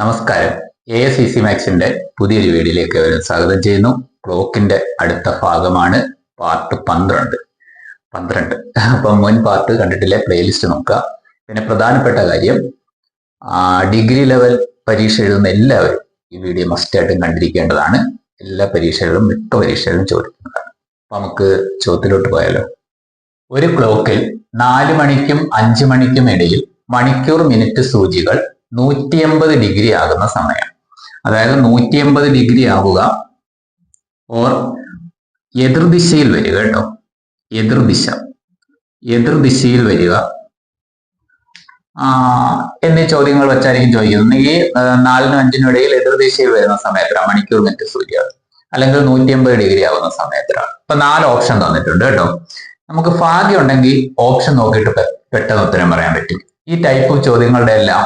നമസ്കാരം. A S C C മാക്സിന്റെ പുതിയൊരു വീഡിയോയിലേക്ക് അവരെ സ്വാഗതം ചെയ്യുന്നു. ക്ലോക്കിന്റെ അടുത്ത ഭാഗമാണ് പാർട്ട് പന്ത്രണ്ട്. പന്ത്രണ്ട്. അപ്പം മുൻ പാർട്ട് കണ്ടിട്ടില്ലേ? പ്ലേലിസ്റ്റ് നോക്കുക. പിന്നെ പ്രധാനപ്പെട്ട കാര്യം ഡിഗ്രി ലെവൽ പരീക്ഷ എഴുതുന്ന എല്ലാവരും ഈ വീഡിയോ മസ്റ്റായിട്ടും കണ്ടിരിക്കേണ്ടതാണ്. എല്ലാ പരീക്ഷകളും മിക്ക പരീക്ഷകളും ചോദിക്കുന്നതാണ്. അപ്പൊ നമുക്ക് ചോദ്യത്തിലോട്ട് പോയാലോ? ഒരു ക്ലോക്കിൽ നാല് മണിക്കും അഞ്ച് മണിക്കും ഇടയിൽ മണിക്കൂർ മിനിറ്റ് സൂചികൾ നൂറ്റി എൺപത് ഡിഗ്രി ആകുന്ന സമയം. അതായത് നൂറ്റി എൺപത് ഡിഗ്രി ആവുക ഓർ എതിർദിശയിൽ വരിക കേട്ടോ. എതിർദിശ എതിർദിശയിൽ വരിക. എന്നീ ചോദ്യങ്ങൾ വെച്ചായിരിക്കും ചോദിക്കുന്നത്. ഈ നാലിനും അഞ്ചിനും ഇടയിൽ എതിർദിശയിൽ വരുന്ന സമയത്തിലാണ് മണിക്കൂർ മിനിറ്റ് സൂര്യ അല്ലെങ്കിൽ നൂറ്റി എൺപത് ഡിഗ്രി ആവുന്ന സമയത്തിലാണ് ഇപ്പൊ നാല് ഓപ്ഷൻ തന്നിട്ടുണ്ട് കേട്ടോ. നമുക്ക് ഭാഗ്യം ഉണ്ടെങ്കിൽ ഓപ്ഷൻ നോക്കിയിട്ട് പെട്ടെന്ന് ഉത്തരം പറയാൻ പറ്റും. ഈ ടൈപ്പ് ചോദ്യങ്ങളുടെ എല്ലാം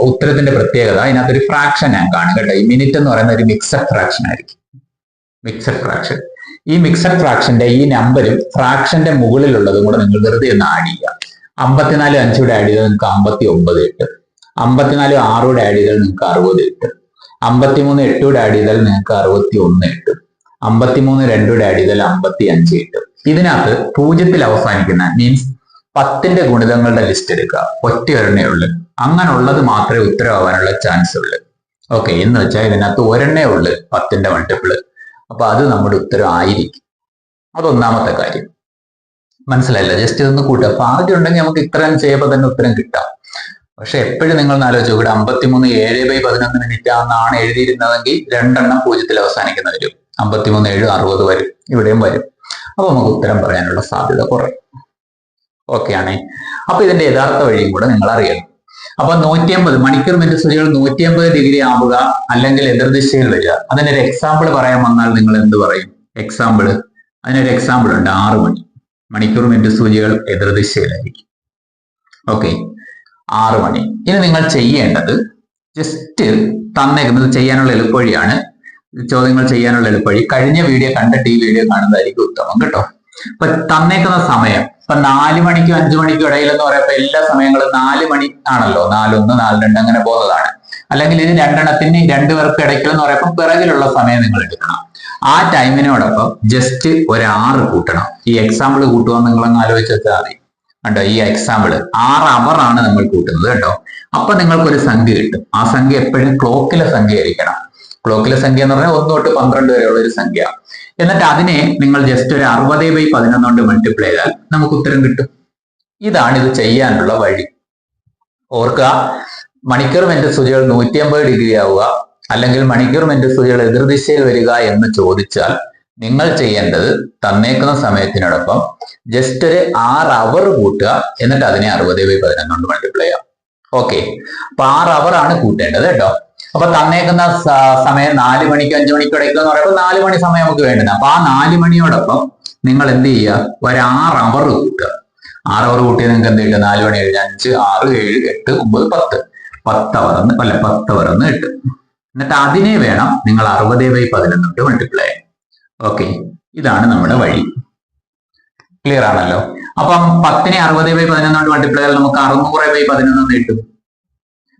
ഉത്തരത്തിന്റെ പ്രത്യേകത. അതിനകത്തൊരു ഫ്രാക്ഷൻ ഞാൻ കാണും കേട്ടോ. ഈ മിനിറ്റ് എന്ന് പറയുന്ന ഒരു മിക്സഡ് ഫ്രാക്ഷൻ ആയിരിക്കും. മിക്സഡ് ഫ്രാക്ഷൻ ഈ മിക്സഡ് ഫ്രാക്ഷന്റെ ഈ നമ്പരും ഫ്രാക്ഷന്റെ മുകളിലുള്ളതും കൂടെ നിങ്ങൾ വെറുതെ ഒന്ന് ആഡ് ചെയ്യുക. അമ്പത്തിനാല് അഞ്ചൂടെ ആഡ് ചെയ്താൽ നിങ്ങൾക്ക് അമ്പത്തി ഒമ്പത് കിട്ടും. അമ്പത്തിനാല് ആറൂടെ ആഡ് ചെയ്താൽ നിങ്ങൾക്ക് അറുപത് കിട്ടും. അമ്പത്തിമൂന്ന് എട്ടൂടെ ആഡ് ചെയ്താൽ നിങ്ങൾക്ക് അറുപത്തി ഒന്ന് കിട്ടും. അമ്പത്തിമൂന്ന് രണ്ടൂടെ ആഡ് ചെയ്താൽ അമ്പത്തി അഞ്ച് കിട്ടും. ഇതിനകത്ത് പൂജ്യത്തിൽ അവസാനിക്കുന്ന മീൻസ് പത്തിന്റെ ഗുണിതങ്ങളുടെ ലിസ്റ്റ് എടുക്കുക. ഒറ്റ ഒരെണ്ണേ ഉള്ളു. അങ്ങനെ ഉള്ളത് മാത്രമേ ഉത്തരവാകാനുള്ള ചാൻസ് ഉള്ളു. ഓക്കെ എന്ന് വെച്ചാൽ ഇതിനകത്ത് ഒരെണ്ണേ ഉള്ളു പത്തിന്റെ മൾട്ടിപ്പിൾ അപ്പൊ അത് നമ്മുടെ ഉത്തരം ആയിരിക്കും. അതൊന്നാമത്തെ കാര്യം. മനസ്സിലായില്ല? ജസ്റ്റ് ഇതൊന്ന് കൂട്ടുക അപ്പൊ ആദ്യം ഉണ്ടെങ്കിൽ നമുക്ക് ഇത്രയും ചെയ്യുമ്പോൾ തന്നെ ഉത്തരം കിട്ടാം. പക്ഷെ എപ്പോഴും നിങ്ങൾ ആലോചിച്ചു ഇവിടെ അമ്പത്തിമൂന്ന് ഏഴ് ബൈ പതിനൊന്ന് മിനിറ്റ് ആണെന്നാണ് എഴുതിയിരുന്നതെങ്കിൽ രണ്ടെണ്ണം പൂജ്യത്തിൽ അവസാനിക്കുന്ന വരും. അമ്പത്തിമൂന്ന് ഏഴ് അറുപത് വരും. ഇവിടെയും വരും. അപ്പൊ നമുക്ക് ഉത്തരം പറയാനുള്ള സാധ്യത കുറയും ഓക്കെ ആണേ അപ്പൊ ഇതിന്റെ യഥാർത്ഥ വഴിയും കൂടെ നിങ്ങൾ അറിയണം. അപ്പൊ നൂറ്റി അമ്പത് മണിക്കൂർ മിനിറ്റ് സൂചികൾ നൂറ്റി അമ്പത് ഡിഗ്രി ആവുക അല്ലെങ്കിൽ എതിർദിശയിൽ വരിക. അതിനൊരു എക്സാമ്പിൾ പറയാൻ വന്നാൽ നിങ്ങൾ എന്ത് പറയും? എക്സാമ്പിൾ അതിനൊരു എക്സാമ്പിൾ ഉണ്ട്. ആറ് മണി മണിക്കൂർ മിനിറ്റ് സൂചികൾ എതിർദിശയിലായിരിക്കും. ഓക്കെ ആറ് മണി. ഇനി നിങ്ങൾ ചെയ്യേണ്ടത് ജസ്റ്റ് തന്നേക്കുന്നത് ചെയ്യാനുള്ള എളുപ്പവഴിയാണ്. ചോദ്യങ്ങൾ ചെയ്യാനുള്ള എളുപ്പവഴി. കഴിഞ്ഞ വീഡിയോ കണ്ടിട്ട് ഈ വീഡിയോ കാണുന്നതായിരിക്കും ഉത്തമം. കേട്ടോ. ഇപ്പൊ തന്നേക്കുന്ന സമയം. ഇപ്പൊ നാല് മണിക്കും അഞ്ചു മണിക്കും ഇടയിൽ എന്ന് പറയുമ്പോൾ എല്ലാ സമയങ്ങളും നാല് മണി ആണല്ലോ. നാലൊന്ന് നാല് രണ്ട് അങ്ങനെ പോകുന്നതാണ്. അല്ലെങ്കിൽ ഇത് രണ്ടെണ്ണത്തിന് രണ്ടു പേർക്ക് ഇടയ്ക്കൽ എന്ന് പറയുമ്പോൾ പിറകിലുള്ള സമയം നിങ്ങൾ എടുക്കണം. ആ ടൈമിനോടൊപ്പം ജസ്റ്റ് ഒരു കൂട്ടണം. ഈ എക്സാമ്പിൾ കൂട്ടുവാൻ നിങ്ങളങ്ങ് ആലോചിച്ച് വെച്ചാൽ മതി. കണ്ടോ? ഈ എക്സാമ്പിൾ ആറ് അവർ ആണ് നമ്മൾ കൂട്ടുന്നത് കേട്ടോ. അപ്പൊ നിങ്ങൾക്കൊരു സംഖ്യ കിട്ടും. ആ സംഖ്യ എപ്പോഴും ക്ലോക്കിലെ സംഖ്യ ആയിരിക്കണം. ക്ലോക്കിലെ സംഖ്യ എന്ന് പറഞ്ഞാൽ ഒന്ന് തൊട്ട് പന്ത്രണ്ട് വരെയുള്ള ഒരു സംഖ്യ. എന്നിട്ട് അതിനെ നിങ്ങൾ ജസ്റ്റ് ഒരു അറുപത് ബൈ പതിനൊന്ന് കൊണ്ട് മൾട്ടിപ്ലൈ ചെയ്താൽ നമുക്ക് ഉത്തരം കിട്ടും. ഇതാണ് ഇത് ചെയ്യാനുള്ള വഴി. ഓർക്കുക മണിക്കൂർ മിനിറ്റ് സൂചികൾ നൂറ്റി അമ്പത് ഡിഗ്രി ആവുക അല്ലെങ്കിൽ മണിക്കൂർ മിനിറ്റ് സൂചികൾ എതിർദിശയിൽ വരിക എന്ന് ചോദിച്ചാൽ നിങ്ങൾ ചെയ്യേണ്ടത് തന്നേക്കുന്ന സമയത്തിനോടൊപ്പം ജസ്റ്റ് ഒരു ആറ് അവർ കൂട്ടുക എന്നിട്ട് അതിനെ അറുപത് ബൈ പതിനൊന്ന് കൊണ്ട് മൾട്ടിപ്ലൈ ചെയ്യാം. ഓക്കെ അപ്പൊ ആറ് ആണ് കൂട്ടേണ്ടത് കേട്ടോ. അപ്പൊ തന്നേക്കുന്ന സമയം നാല് മണിക്ക് അഞ്ചു മണിക്ക് ഇടയ്ക്ക് എന്ന് പറയുമ്പോൾ നാല് മണി സമയം നമുക്ക് വേണ്ടത്. അപ്പൊ ആ നാല് മണിയോടൊപ്പം നിങ്ങൾ എന്ത് ചെയ്യുക? ഒരു ആറ് അവർ കൂട്ടുക. ആറ് അവർ കൂട്ടിയാൽ നിങ്ങൾക്ക് എന്ത് കിട്ടും? നാല് മണി ഏഴ് അഞ്ച് ആറ് ഏഴ് എട്ട് ഒമ്പത് പത്ത്. പത്ത് അവർ എന്ന് അല്ല പത്ത് അവർ എന്ന് കിട്ടും. എന്നിട്ട് അതിനെ വേണം നിങ്ങൾ അറുപത് ബൈ പതിനൊന്ന് കൊണ്ട് മൾട്ടിപ്ലൈ ഓക്കെ ഇതാണ് നമ്മുടെ വഴി. ക്ലിയർ ആണല്ലോ? അപ്പം പത്തിനെ അറുപത് ബൈ പതിനൊന്ന് കൊണ്ട് മൾട്ടിപ്ലൈ നമുക്ക് അറുന്നൂറ് ബൈ പതിനൊന്ന് കിട്ടും.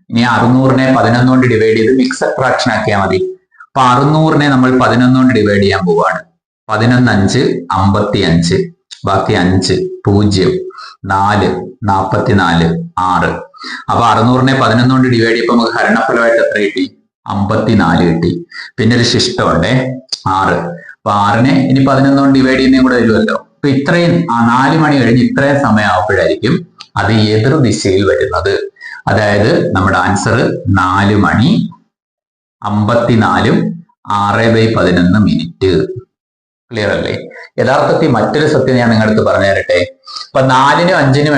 ഇനി അറുന്നൂറിനെ പതിനൊന്ന് കൊണ്ട് ഡിവൈഡ് ചെയ്ത് മിക്സഡ് ഫ്രാക്ഷൻ ആക്കിയാൽ മതി. അപ്പൊ അറുന്നൂറിനെ നമ്മൾ പതിനൊന്ന് കൊണ്ട് ഡിവൈഡ് ചെയ്യാൻ പോവാണ്. പതിനൊന്ന് അഞ്ച് അമ്പത്തി അഞ്ച് ബാക്കി അഞ്ച് പൂജ്യം നാല് നാപ്പത്തിനാല് ആറ്. അപ്പൊ അറുന്നൂറിനെ പതിനൊന്ന് കൊണ്ട് ഡിവൈഡ് ചെയ്യുമ്പോൾ നമുക്ക് ഹരണഫലമായിട്ട് എത്ര കിട്ടി? അമ്പത്തിനാല് കിട്ടി. പിന്നെ ഒരു ശിഷ്ടമുണ്ടേ ആറ്. അപ്പൊ ആറിനെ ഇനി പതിനൊന്ന് കൊണ്ട് ഡിവൈഡ് ചെയ്യുന്നതും കൂടെ വരുമല്ലോ. അപ്പൊ ഇത്രയും നാല് മണി കഴിഞ്ഞ് ഇത്രയും സമയം ആവുമ്പോഴായിരിക്കും അത് എതിർ ദിശയിൽ വരുന്നത്. അതായത് നമ്മുടെ ആൻസർ നാല് മണി അമ്പത്തിനാലും ആറ് ബൈ പതിനൊന്ന് മിനിറ്റ് ക്ലിയർ അല്ലേ? യഥാർത്ഥത്തിൽ മറ്റൊരു സത്യം ഞാൻ നിങ്ങളടുത്ത് പറഞ്ഞു തരട്ടെ ഇപ്പൊ നാലിനും അഞ്ചിനും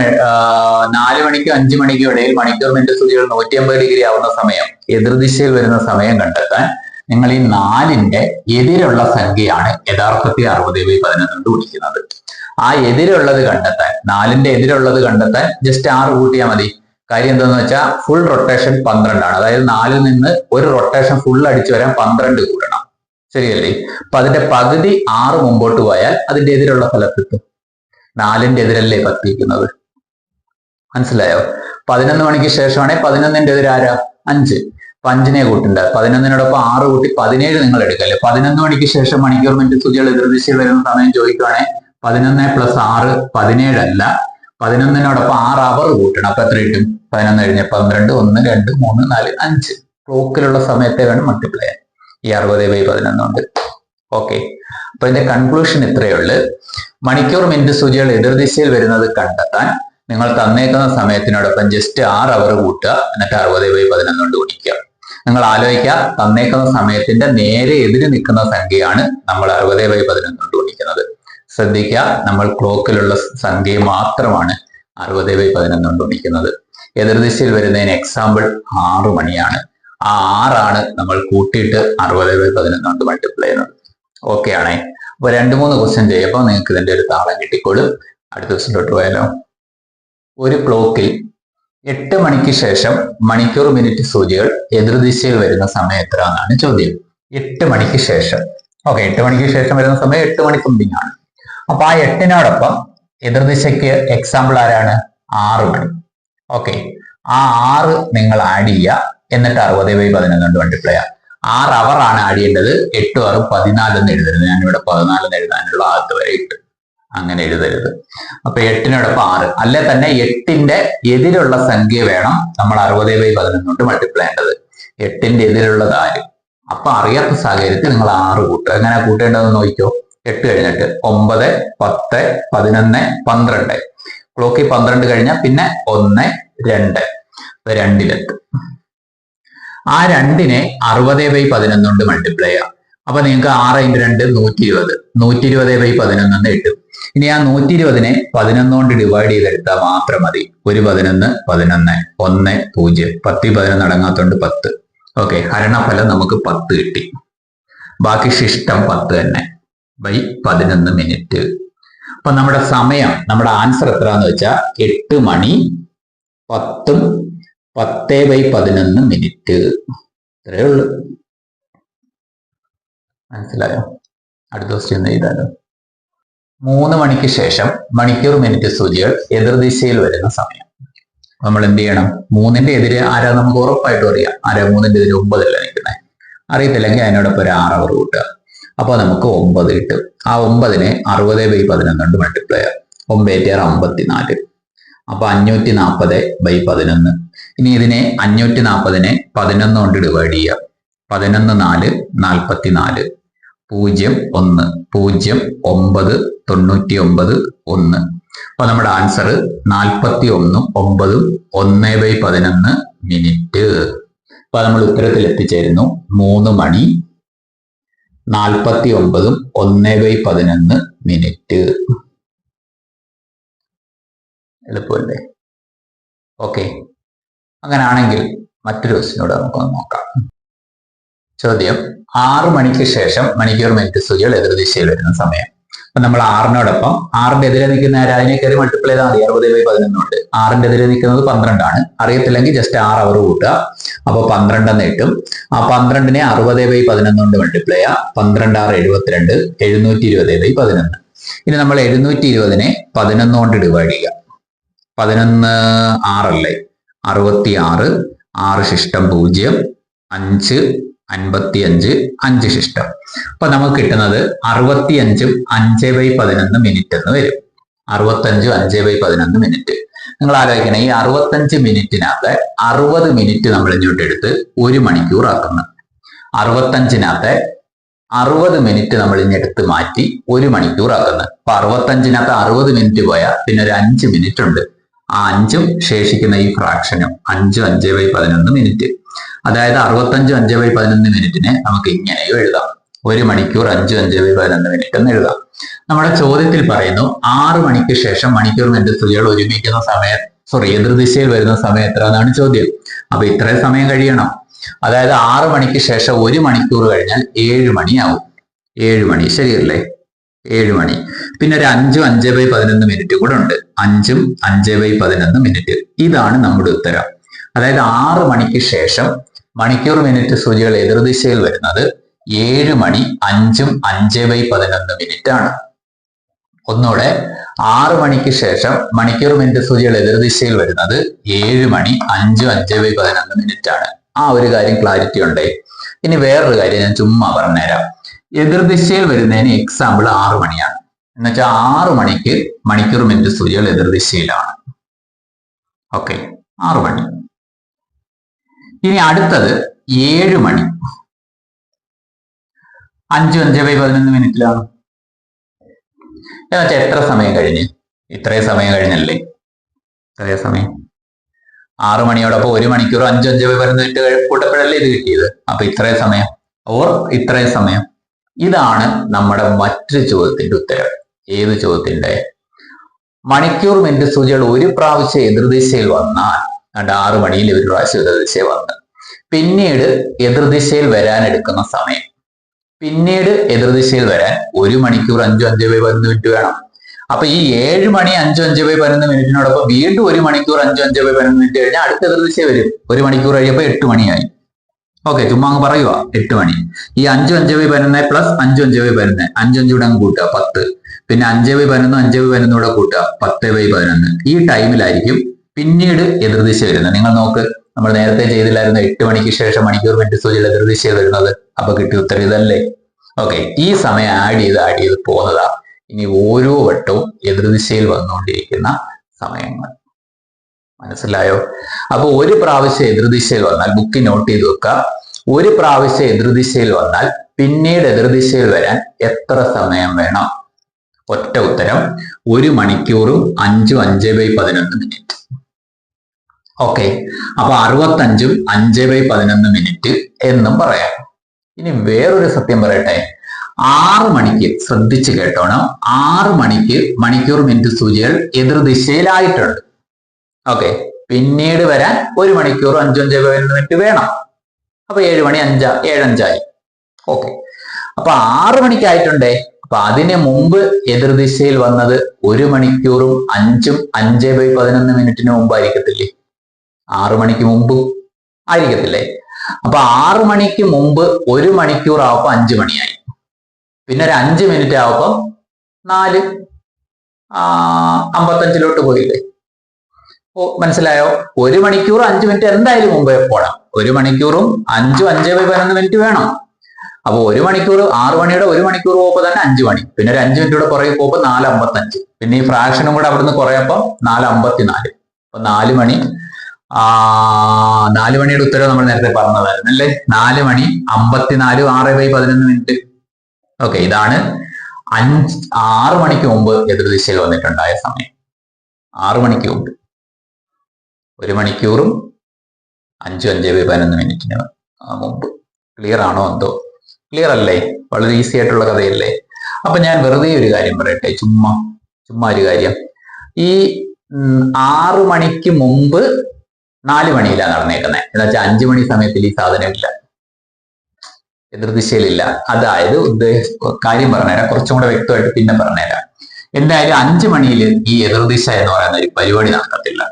നാല് മണിക്കും അഞ്ചു മണിക്കും ഇടയിൽ മണിക്കൂർ മിനിറ്റ് സൂചികൾ നൂറ്റി അമ്പത് ഡിഗ്രി ആവുന്ന സമയം എതിർദിശയിൽ വരുന്ന സമയം കണ്ടെത്താൻ നിങ്ങൾ ഈ നാലിന്റെ എതിരുള്ള സംഖ്യയാണ് യഥാർത്ഥത്തിൽ അറുപത് ബൈ പതിനൊന്ന് കൊണ്ട് വിളിക്കുന്നത് ആ എതിരുള്ളത് കണ്ടെത്താൻ നാലിന്റെ എതിരുള്ളത് കണ്ടെത്താൻ ജസ്റ്റ് ആറ് കൂട്ടിയാൽ മതി. കാര്യം എന്താന്ന് വെച്ചാൽ ഫുൾ റൊട്ടേഷൻ പന്ത്രണ്ടാണ്. അതായത് നാലിൽ നിന്ന് ഒരു റൊട്ടേഷൻ ഫുൾ അടിച്ചു വരാൻ പന്ത്രണ്ട് കൂടണം. ശരിയല്ലേ? അപ്പൊ അതിന്റെ പകുതി ആറ് മുമ്പോട്ട് പോയാൽ അതിന്റെ എതിരുള്ള ഫലത്തെത്തും നാലിന്റെ എതിരല്ലേ പത്തിയിരിക്കുന്നത് മനസ്സിലായോ? പതിനൊന്ന് മണിക്ക് ശേഷമാണെങ്കിൽ പതിനൊന്നിന്റെ എതിരാരാ അഞ്ച്. അപ്പൊ അഞ്ചിനെ കൂട്ടുണ്ട്. പതിനൊന്നിനോടൊപ്പം ആറ് കൂട്ടി പതിനേഴ് നിങ്ങൾ എടുക്കല്ലേ. പതിനൊന്ന് മണിക്ക് ശേഷം മണിക്കൂർ മിനിറ്റ് സ്തുതികൾ എതിർദിശയിൽ വരുന്ന സമയം ചോദിക്കുവാണെങ്കിൽ പതിനൊന്ന് പ്ലസ് ആറ് പതിനേഴല്ല. പതിനൊന്നിനോടൊപ്പം ആറ് അവർ കൂട്ടണം. അപ്പൊ എത്ര കിട്ടും? പതിനൊന്ന് കഴിഞ്ഞ പന്ത്രണ്ട് ഒന്ന് രണ്ട് മൂന്ന് നാല് അഞ്ച്. ക്ലോക്കിലുള്ള സമയത്തെ വേണം മൾട്ടിപ്ലൈ ചെയ്യാൻ. ഈ അറുപത് ബൈ പതിനൊന്നുണ്ട് ഓക്കെ അപ്പൊ ഇതിന്റെ കൺക്ലൂഷൻ ഇത്രയേ ഉള്ളൂ. മണിക്കൂർ മിനിറ്റ് സൂചികൾ എതിർദിശയിൽ വരുന്നത് കണ്ടെത്താൻ നിങ്ങൾ തന്നേക്കുന്ന സമയത്തിനോടൊപ്പം ജസ്റ്റ് ആറ് അവർ കൂട്ടുക. എന്നിട്ട് അറുപത് ബൈ പതിനൊന്ന് കൊണ്ട് നിങ്ങൾ ആലോചിക്കുക തന്നേക്കുന്ന സമയത്തിന്റെ നേരെ എതിര് നിൽക്കുന്ന സംഖ്യയാണ് നമ്മൾ അറുപത് ബൈ പതിനൊന്ന് കൊണ്ട് ശ്രദ്ധിക്കുക. നമ്മൾ ക്ലോക്കിലുള്ള സംഖ്യ മാത്രമാണ് അറുപത് ബൈ പതിനൊന്ന് കൊണ്ട് ഗുണിക്കുന്നത്. എതിർദിശയിൽ വരുന്നതിന് എക്സാമ്പിൾ ആറ് മണിയാണ്. ആ ആറാണ് നമ്മൾ കൂട്ടിയിട്ട് അറുപത് ബൈ പതിനൊന്ന് കൊണ്ട് മൾട്ടിപ്ലൈ ചെയ്യുന്നത്. ഓക്കെ ആണേ. അപ്പൊ രണ്ട് മൂന്ന് ക്വസ്റ്റ്യൻ ചെയ്യുമ്പോൾ നിങ്ങൾക്ക് ഇതിന്റെ ഒരു താളം കിട്ടിക്കോളും. അടുത്ത ദിവസത്തിലോട്ട് പോയാലോ. ഒരു ക്ലോക്കിൽ എട്ട് മണിക്ക് ശേഷം മണിക്കൂർ മിനിറ്റ് സൂചികൾ എതിർദിശയിൽ വരുന്ന സമയം എത്ര എന്നാണ് ചോദ്യം. എട്ട് മണിക്ക് ശേഷം. ഓക്കെ എട്ട് മണിക്ക് ശേഷം വരുന്ന സമയം എട്ട് മണി സംതിങ് ആണ് അപ്പൊ ആ എട്ടിനോടൊപ്പം എതിർദിശയ്ക്ക് എക്സാമ്പിൾ ആരാണ്? ആറ് വേണം ഓക്കെ ആ ആറ് നിങ്ങൾ ആഡ് ചെയ്യുക. എന്നിട്ട് അറുപത് ബൈ പതിനൊന്ന് കൊണ്ട് മൾട്ടിപ്ലൈ ചെയ്യുക. ആറ് അവർ ആണ് ആഡ് ചെയ്യേണ്ടത്. എട്ട് ആറും പതിനാലെന്ന് എഴുതരുത്. ഞാനിവിടെ പതിനാലെന്ന് എഴുതാനുള്ള ആദ്യത്തെ വരെ ഇട്ട്. അങ്ങനെ എഴുതരുത്. അപ്പൊ എട്ടിനോടൊപ്പം ആറ്. അല്ലെ തന്നെ എട്ടിന്റെ എതിരുള്ള സംഖ്യ വേണം നമ്മൾ അറുപത് ബൈ പതിനൊന്ന് കൊണ്ട് മൾട്ടിപ്ലൈ ചെയ്യേണ്ടത്. എട്ടിന്റെ എതിരുള്ളത് ആര് അപ്പൊ അറിയാത്ത സാഹചര്യത്തിൽ നിങ്ങൾ ആറ് കൂട്ടുക. എങ്ങനെ കൂട്ടേണ്ടതെന്ന് നോക്കിക്കോ. എട്ട് കഴിഞ്ഞിട്ട് ഒമ്പത് പത്ത് പതിനൊന്ന് പന്ത്രണ്ട്. ക്ലോക്കിൽ പന്ത്രണ്ട് കഴിഞ്ഞാൽ പിന്നെ ഒന്ന് രണ്ട്. രണ്ടിലെത്തും. ആ രണ്ടിനെ അറുപത് ബൈ പതിനൊന്ന് കൊണ്ട് മൾട്ടിപ്ലൈ ചെയ്യാം. അപ്പൊ നിങ്ങൾക്ക് ആറ് ഇന്റു രണ്ട് നൂറ്റി ഇരുപത് നൂറ്റി ഇരുപത് ബൈ പതിനൊന്നെന്ന് കിട്ടും. ഇനി ആ നൂറ്റി ഇരുപതിനെ പതിനൊന്ന് കൊണ്ട് ഡിവൈഡ് ചെയ്തെടുത്താൽ മാത്രം മതി. ഒരു പതിനൊന്ന് പതിനൊന്ന് ഒന്ന് പൂജ്യം. പത്തി പതിനൊന്ന് അടങ്ങാത്തോണ്ട് പത്ത്. ഓക്കെ ഹരണഫലം നമുക്ക് പത്ത് കിട്ടി. ബാക്കി ശിഷ്ടം പത്ത് തന്നെ. ബൈ പതിനൊന്ന് മിനിറ്റ് അപ്പൊ നമ്മുടെ സമയം നമ്മുടെ ആൻസർ എത്രയാന്ന് വെച്ചാൽ എട്ട് മണി പത്തും പത്ത് ബൈ പതിനൊന്ന് മിനിറ്റ് ഇത്രയേ ഉള്ളൂ. മനസ്സിലായോ? അടുത്ത ക്വസ്റ്റ്യൻ ചെയ്താലോ മൂന്ന് മണിക്ക് ശേഷം മണിക്കൂർ മിനിറ്റ് സൂചികൾ എതിർദിശയിൽ വരുന്ന സമയം. നമ്മൾ എന്ത് ചെയ്യണം? മൂന്നിന്റെ എതിരെ ആരാ നമുക്ക് ഉറപ്പായിട്ടും അറിയാം. ആരാ മൂന്നിന്റെ എതിരെ ഒമ്പതല്ല നിൽക്കുന്നത് അറിയത്തില്ലെങ്കിൽ അതിനോടൊപ്പം ഒരു ആറ് അവർ കൂട്ടുക. അപ്പൊ നമുക്ക് ഒമ്പത് കിട്ടും. ആ ഒമ്പതിനെ അറുപത് ബൈ പതിനൊന്ന് കൊണ്ട് മൾട്ടിപ്ലൈ ചെയ്യാം. ഒമ്പേറ്റാറ് അമ്പത്തിനാല്. അപ്പൊ അഞ്ഞൂറ്റി നാൽപ്പത് ബൈ പതിനൊന്ന്. ഇനി ഇതിനെ അഞ്ഞൂറ്റി നാൽപ്പതിനെ പതിനൊന്ന് കൊണ്ട് ഡിവൈഡ് ചെയ്യാം. പതിനൊന്ന് നാല് നാൽപ്പത്തി നാല് പൂജ്യം ഒന്ന് പൂജ്യം ഒമ്പത് തൊണ്ണൂറ്റി ഒമ്പത് ഒന്ന്. അപ്പൊ നമ്മുടെ ആൻസർ നാൽപ്പത്തി ഒന്നും ഒമ്പതും ഒന്ന് ബൈ പതിനൊന്ന് മിനിറ്റ് അപ്പൊ നമ്മൾ ഉത്തരത്തിൽ എത്തിച്ചേരുന്നു. മൂന്ന് മണി നാൽപ്പത്തി ഒമ്പതും ഒന്ന് ബൈ പതിനൊന്ന് മിനിറ്റ്. എളുപ്പമല്ലേ? ഓക്കെ. അങ്ങനാണെങ്കിൽ മറ്റൊരു ക്വസ്റ്റിനോട് നമുക്കൊന്ന് നോക്കാം. ചോദ്യം ആറു മണിക്ക് ശേഷം മണിക്കൂർ മിനിറ്റ് സൂചികൾ എതിർദിശയിൽ വരുന്ന സമയം. അപ്പൊ നമ്മൾ ആറിനോടൊപ്പം ആറിന്റെ എതിരെ നിൽക്കുന്ന ആരും? അതിനെ കയറി മൾട്ടിപ്ലൈ ചെയ്താൽ മതി. അറുപത് ബൈ പതിനൊന്നുണ്ട് ആറിന്റെ എതിരെ നിൽക്കുന്നത് പന്ത്രണ്ടാണ്. അറിയത്തില്ലെങ്കിൽ ജസ്റ്റ് ആറ് അവർ കൂട്ടുക. അപ്പൊ പന്ത്രണ്ടെന്ന് കിട്ടും. ആ പന്ത്രണ്ടിനെ അറുപത് ബൈ പതിനൊന്ന് കൊണ്ട് മൾട്ടിപ്ലൈ ചെയ്യുക പന്ത്രണ്ട് ആറ് എഴുപത്തിരണ്ട്. എഴുന്നൂറ്റി ഇരുപത് ബൈ പതിനൊന്ന്. ഇനി നമ്മൾ എഴുന്നൂറ്റി ഇരുപതിനെ പതിനൊന്ന് കൊണ്ട് ഡിവൈഡ് ചെയ്യുക. പതിനൊന്ന് ആറല്ലേ അറുപത്തി ആറ് ആറ് ശിഷ്ടം പൂജ്യം. അഞ്ച്. അൻപത്തി അഞ്ച് അഞ്ച് ശിഷ്ടം. അപ്പൊ നമുക്ക് കിട്ടുന്നത് അറുപത്തി അഞ്ചും അഞ്ച് ബൈ പതിനൊന്ന് മിനിറ്റ് എന്ന് വരും. അറുപത്തഞ്ചും അഞ്ച് ബൈ പതിനൊന്ന് മിനിറ്റ് നിങ്ങൾ ആലോചിക്കണം ഈ അറുപത്തഞ്ച് മിനിറ്റിനകത്ത് അറുപത് മിനിറ്റ് നമ്മൾ ഇങ്ങോട്ട് എടുത്ത് ഒരു മണിക്കൂർ ആക്കുന്നു. അറുപത്തഞ്ചിനകത്ത് അറുപത് മിനിറ്റ് നമ്മൾ ഇങ്ങെടുത്ത് മാറ്റി ഒരു മണിക്കൂർ ആക്കുന്നു. അപ്പൊ അറുപത്തഞ്ചിനകത്ത് അറുപത് മിനിറ്റ് പോയാൽ പിന്നെ ഒരു അഞ്ച് മിനിറ്റ് ഉണ്ട്. ആ അഞ്ചും ശേഷിക്കുന്ന ഈ ഫ്രാക്ഷനും അഞ്ചും അഞ്ച് ബൈ പതിനൊന്ന് മിനിറ്റ് അതായത് അറുപത്തഞ്ചും അഞ്ച് ബൈ പതിനൊന്ന് മിനിറ്റിനെ നമുക്ക് ഇങ്ങനെയും എഴുതാം. ഒരു മണിക്കൂർ അഞ്ചും അഞ്ച് ബൈ പതിനൊന്ന് മിനിറ്റ് എന്ന് എഴുതാം. നമ്മുടെ ചോദ്യത്തിൽ പറയുന്നു ആറ് മണിക്ക് ശേഷം മണിക്കൂർ മിനിറ്റ് സ്ത്രീകൾ ഒരുമിക്കുന്ന സമയം സോറി എതിർദിശയിൽ വരുന്ന സമയം എത്ര എന്നാണ് ചോദ്യം. അപ്പൊ ഇത്രയും സമയം കഴിയണം. അതായത് ആറ് മണിക്ക് ശേഷം ഒരു മണിക്കൂർ കഴിഞ്ഞാൽ ഏഴ് മണിയാവും. ഏഴ് മണി ശരിയല്ലേ? ഏഴ് മണി. പിന്നെ ഒരു അഞ്ചും അഞ്ച് ബൈ പതിനൊന്ന് മിനിറ്റ് കൂടെ ഉണ്ട്. അഞ്ചും അഞ്ച് ബൈ പതിനൊന്ന് മിനിറ്റ് ഇതാണ് നമ്മുടെ ഉത്തരം. അതായത് ആറ് മണിക്ക് ശേഷം മണിക്കൂർ മിനിറ്റ് സൂചികൾ എതിർദിശയിൽ വരുന്നത് ഏഴ് മണി അഞ്ചും അഞ്ച് ബൈ പതിനൊന്ന് മിനിറ്റ് ആണ് ഒന്നുകൂടെ ആറ് മണിക്ക് ശേഷം മണിക്കൂർ മിനിറ്റ് സൂചികൾ എതിർദിശയിൽ വരുന്നത് ഏഴ് മണി അഞ്ചും അഞ്ച് ബൈ പതിനൊന്ന് മിനിറ്റ് ആണ് ആ ഒരു കാര്യം ക്ലാരിറ്റി ഉണ്ടേ. ഇനി വേറൊരു കാര്യം ഞാൻ ചുമ്മാ പറഞ്ഞുതരാം. എതിർദിശയിൽ വരുന്നതിന് എക്സാമ്പിൾ ആറു മണിയാണ്. എന്നുവെച്ചാൽ ആറു മണിക്ക് മണിക്കൂർ മിനിറ്റ് സൂചികൾ എതിർദിശയിലാണ് ഓക്കെ ആറു മണി. ഇനി അടുത്തത് ഏഴ് മണി. അഞ്ചു അഞ്ച് ബൈ പതിനൊന്ന് മിനിറ്റിലാണ് എന്നുവെച്ചാൽ എത്ര സമയം കഴിഞ്ഞ്? ഇത്രയും സമയം കഴിഞ്ഞല്ലേ? ഇത്രയും സമയം. ആറു മണിയോടൊപ്പം ഒരു മണിക്കൂർ അഞ്ചു അഞ്ച് ബൈ പതിനൊന്ന് മിനിറ്റ് കൂട്ടപ്പോഴല്ലേ ഇത് കിട്ടിയത്? അപ്പൊ ഇത്രയും സമയം. ഓർ ഇത്രയും സമയം. ഇതാണ് നമ്മുടെ മറ്റൊരു ചോദ്യത്തിന്റെ ഉത്തരം. ഏത് ചോദ്യത്തിന്റെ മണിക്കൂർ മിനിറ്റ് സൂചികൾ ഒരു പ്രാവശ്യം എതിർദിശയിൽ വന്നാൽ രണ്ട് ആറു മണിയിൽ ഒരു പ്രാവശ്യം എതിർദിശയിൽ വന്ന്. പിന്നീട് എതിർദിശയിൽ വരാൻ എടുക്കുന്ന സമയം. പിന്നീട് എതിർദിശയിൽ വരാൻ ഒരു മണിക്കൂർ അഞ്ചു അഞ്ച് ബൈ പതിനൊന്ന് മിനിറ്റ് വേണം. അപ്പൊ ഈ ഏഴ് മണി അഞ്ചു അഞ്ച് ബൈ പതിനൊന്ന് മിനിറ്റിനോടൊപ്പം വീണ്ടും ഒരു മണിക്കൂർ അഞ്ചു അഞ്ച് ബൈ പതിനൊന്ന് മിനിറ്റ് കഴിഞ്ഞാൽ അടുത്ത എതിർദിശ വരും. ഒരു മണിക്കൂർ കഴിയപ്പോ എട്ട് മണിയായി. ഓക്കെ ചുമ്മാ അങ്ങ് പറയുക എട്ട് മണി. ഈ അഞ്ചു അഞ്ച് ബൈ പതിനൊന്ന് പ്ലസ് അഞ്ചു അഞ്ച് ബൈ പതിനൊന്ന്. അഞ്ചു അഞ്ച് കൂടെ അങ്ങ് കൂട്ടുക പത്ത്. പിന്നെ അഞ്ച് ബൈ പതിനൊന്ന് അഞ്ച് ബൈ പതിനൊന്ന് കൂടെ കൂട്ടുക പത്ത് ബൈ പതിനൊന്ന്. ഈ ടൈമിലായിരിക്കും പിന്നീട് എതിർദിശ വരുന്നത്. നിങ്ങൾ നോക്ക്. നമ്മൾ നേരത്തെ ചെയ്തില്ലായിരുന്നു എട്ട് മണിക്ക് ശേഷം മണിക്കൂർ മിനിറ്റ് സൂചിയിൽ എതിർദിശ വരുന്നത് അപ്പൊ കിട്ടിയ ഉത്തരം ഇതല്ലേ? ഓക്കെ ഈ സമയം ആഡ് ചെയ്ത് ആഡ് ചെയ്ത് പോകുന്നതാ ഇനി ഓരോ വട്ടവും എതിർദിശയിൽ വന്നുകൊണ്ടിരിക്കുന്ന സമയങ്ങൾ. മനസ്സിലായോ? അപ്പൊ ഒരു പ്രാവശ്യം എതിർദിശയിൽ വന്നാൽ ബുക്ക് നോട്ട് ചെയ്ത് വെക്കുക. ഒരു പ്രാവശ്യം എതിർദിശയിൽ വന്നാൽ പിന്നീട് എതിർദിശയിൽ വരാൻ എത്ര സമയം വേണം? ഒറ്റ ഉത്തരം ഒരു മണിക്കൂറും അഞ്ചും അഞ്ച് ബൈ പതിനൊന്ന് മിനിറ്റ് ഓക്കെ അപ്പൊ അറുപത്തഞ്ചും അഞ്ച് ബൈ പതിനൊന്ന് മിനിറ്റ് എന്നും പറയാം. ഇനി വേറൊരു സത്യം പറയട്ടെ. ആറ് മണിക്ക് ശ്രദ്ധിച്ച് കേട്ടോണം. ആറ് മണിക്ക് മണിക്കൂർ മിനിറ്റ് സൂചികൾ എതിർദിശയിലായിട്ടുണ്ട് ഓക്കെ പിന്നീട് വരാൻ ഒരു മണിക്കൂർ അഞ്ചഞ്ച് പതിനൊന്ന് മിനിറ്റ് വേണം. അപ്പൊ ഏഴ് മണി അഞ്ച ഏഴഞ്ചായി ഓക്കെ അപ്പൊ ആറ് മണിക്കായിട്ടുണ്ടേ? അപ്പൊ അതിന് മുമ്പ് എതിർദിശയിൽ വന്നത് ഒരു മണിക്കൂറും അഞ്ചും അഞ്ച് ബൈ പതിനൊന്ന് മിനിറ്റിന് മുമ്പായിരിക്കത്തില്ലേ? ആറു മണിക്ക് മുമ്പ് ആയിരിക്കത്തില്ലേ? അപ്പൊ ആറു മണിക്ക് മുമ്പ് ഒരു മണിക്കൂർ ആവുമ്പോൾ അഞ്ചു മണിയായി. പിന്നെ ഒരു അഞ്ച് മിനിറ്റ് ആവുമ്പോൾ നാല്. അമ്പത്തഞ്ചിലോട്ട് പോയില്ലേ? ഓ മനസ്സിലായോ? ഒരു മണിക്കൂർ അഞ്ച് മിനിറ്റ് എന്തായാലും മുമ്പേ പോണം. ഒരു മണിക്കൂറും അഞ്ചും അഞ്ചേ ബൈ പതിനൊന്ന് മിനിറ്റ് വേണം. അപ്പൊ ഒരു മണിക്കൂർ ആറു മണിയുടെ ഒരു മണിക്കൂർ പോകുമ്പോൾ തന്നെ അഞ്ചു മണി. പിന്നെ ഒരു അഞ്ച് മിനിറ്റ് കൂടെ പുറകെ പോകുമ്പോൾ നാല് അമ്പത്തഞ്ച്. പിന്നെ ഈ ഫ്രാക്ഷനും കൂടെ അവിടുന്ന് കുറയപ്പോ നാല് അമ്പത്തിനാല്. അപ്പൊ നാല് മണി നാല് മണിയുടെ ഉത്തരവ് നമ്മൾ നേരത്തെ പറഞ്ഞതായിരുന്നു അല്ലേ? നാല് മണി അമ്പത്തിനാല് ആറ് ബൈ പതിനൊന്ന് മിനിറ്റ്. ഓക്കെ ഇതാണ് അഞ്ച് ആറ് മണിക്ക് മുമ്പ് എതിർദിശയിൽ വന്നിട്ടുണ്ടായ സമയം. ആറ് മണിക്ക് മുമ്പ്. ഒരു മണിക്കൂറും അഞ്ചു അഞ്ച് ബൈ പതിനൊന്ന് മിനിറ്റിന് മുമ്പ്. ക്ലിയർ ആണോ എന്തോ? ക്ലിയർ അല്ലേ? വളരെ ഈസി ആയിട്ടുള്ള കഥയല്ലേ? അപ്പൊ ഞാൻ വെറുതെ ഒരു കാര്യം പറയട്ടെ ചുമ്മാ ചുമ്മാ ഒരു കാര്യം. ഈ ആറു മണിക്ക് മുമ്പ് നാല് മണിയിലാണ് നടന്നേക്കുന്നത് എന്ന് വെച്ചാൽ അഞ്ചു മണി സമയത്തിൽ ഈ സാധനം ഇല്ല എതിർദിശയിലില്ല. അതായത് ഉദ്ദേശ കാര്യം പറഞ്ഞുതരാം. കുറച്ചും കൂടെ വ്യക്തമായിട്ട് പിന്നെ പറഞ്ഞുതരാം. എന്തായാലും അഞ്ചു മണിയിൽ ഈ എതിർദിശ എന്ന് പറയുന്ന ഒരു പരിപാടി നടക്കത്തില്ല.